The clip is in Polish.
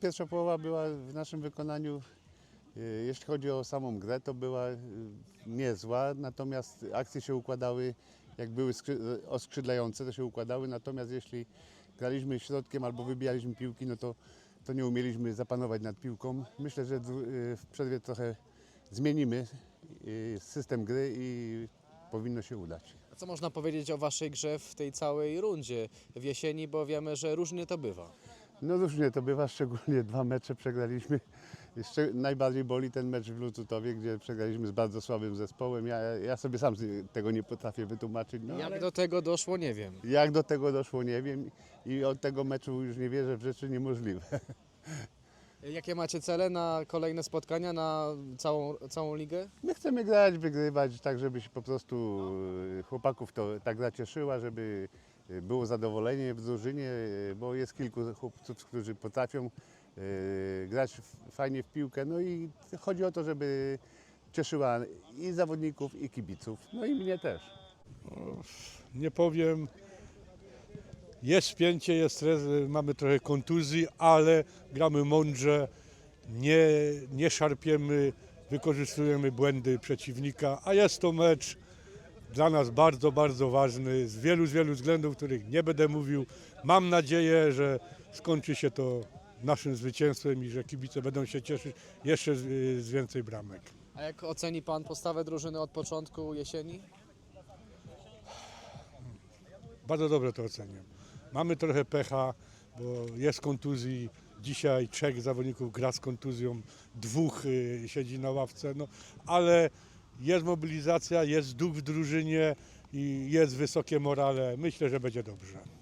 pierwsza połowa była w naszym wykonaniu, y, jeśli chodzi o samą grę, to była y, niezła, natomiast akcje się układały, jak były skrzy- oskrzydlające, to się układały, natomiast jeśli graliśmy środkiem albo wybijaliśmy piłki, no to, to nie umieliśmy zapanować nad piłką. Myślę, że w przerwie trochę zmienimy system gry i powinno się udać. A co można powiedzieć o waszej grze w tej całej rundzie w jesieni, bo wiemy, że różnie to bywa. No różnie to bywa, szczególnie dwa mecze przegraliśmy. Jeszcze najbardziej boli ten mecz w Lututowie, gdzie przegraliśmy z bardzo słabym zespołem. Ja, ja sobie sam tego nie potrafię wytłumaczyć. No, Jak do tego doszło, nie wiem. jak do tego doszło, nie wiem. I od tego meczu już nie wierzę w rzeczy niemożliwe. Jakie macie cele na kolejne spotkania, na całą, całą ligę? My chcemy grać, wygrywać, tak żeby się po prostu e, chłopaków to ta gra cieszyła, żeby było zadowolenie w drużynie, bo jest kilku chłopców, którzy potrafią e, grać fajnie w piłkę. No i chodzi o to, żeby cieszyła i zawodników, i kibiców, no i mnie też. nie powiem. Jest spięcie, jest mamy trochę kontuzji, ale gramy mądrze, nie, nie szarpiemy, wykorzystujemy błędy przeciwnika, a jest to mecz dla nas bardzo, bardzo ważny z wielu, z wielu względów, których nie będę mówił. Mam nadzieję, że skończy się to naszym zwycięstwem i że kibice będą się cieszyć jeszcze z, z więcej bramek. A jak oceni pan postawę drużyny od początku jesieni? Bardzo dobrze to oceniam. Mamy trochę pecha, bo jest kontuzji. Dzisiaj trzech zawodników gra z kontuzją, dwóch y, siedzi na ławce, no, ale jest mobilizacja, jest duch w drużynie i jest wysokie morale. Myślę, że będzie dobrze.